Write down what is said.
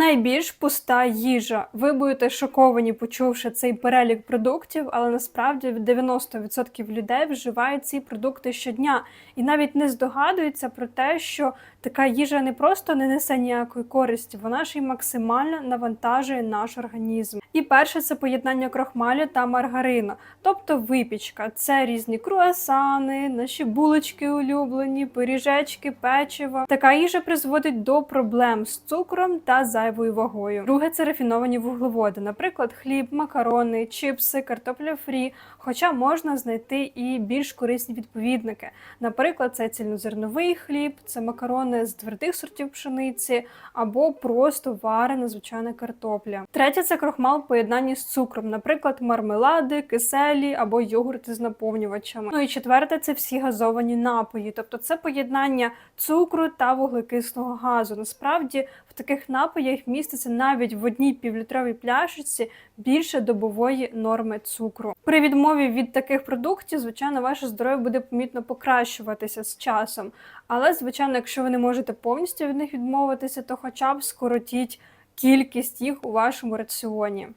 Найбільш пуста їжа. Ви будете шоковані, почувши цей перелік продуктів, але насправді 90% людей вживають ці продукти щодня і навіть не здогадуються про те, що така їжа не просто не несе ніякої користі, вона ж і максимально навантажує наш організм. І перше це поєднання крохмалю та маргарину, тобто випічка. Це різні круасани, наші булочки улюблені, пиріжечки, печиво. Така їжа призводить до проблем з цукром та зайвою вагою. Друге це рафіновані вуглеводи, наприклад, хліб, макарони, чипси, картопля фрі. Хоча можна знайти і більш корисні відповідники. Наприклад, це цільнозерновий хліб, це макарони з твердих сортів пшениці або просто варена звичайна картопля. Третє це крохмал поєднанні з цукром, наприклад, мармелади, киселі або йогурти з наповнювачами. Ну і четверте це всі газовані напої, тобто це поєднання цукру та вуглекислого газу. Насправді в таких напоях міститься навіть в одній півлітровій пляшечці більше добової норми цукру. При відмові від таких продуктів, звичайно, ваше здоров'я буде помітно покращуватися з часом. Але, звичайно, якщо ви не можете повністю від них відмовитися, то хоча б скоротіть кількість їх у вашому раціоні.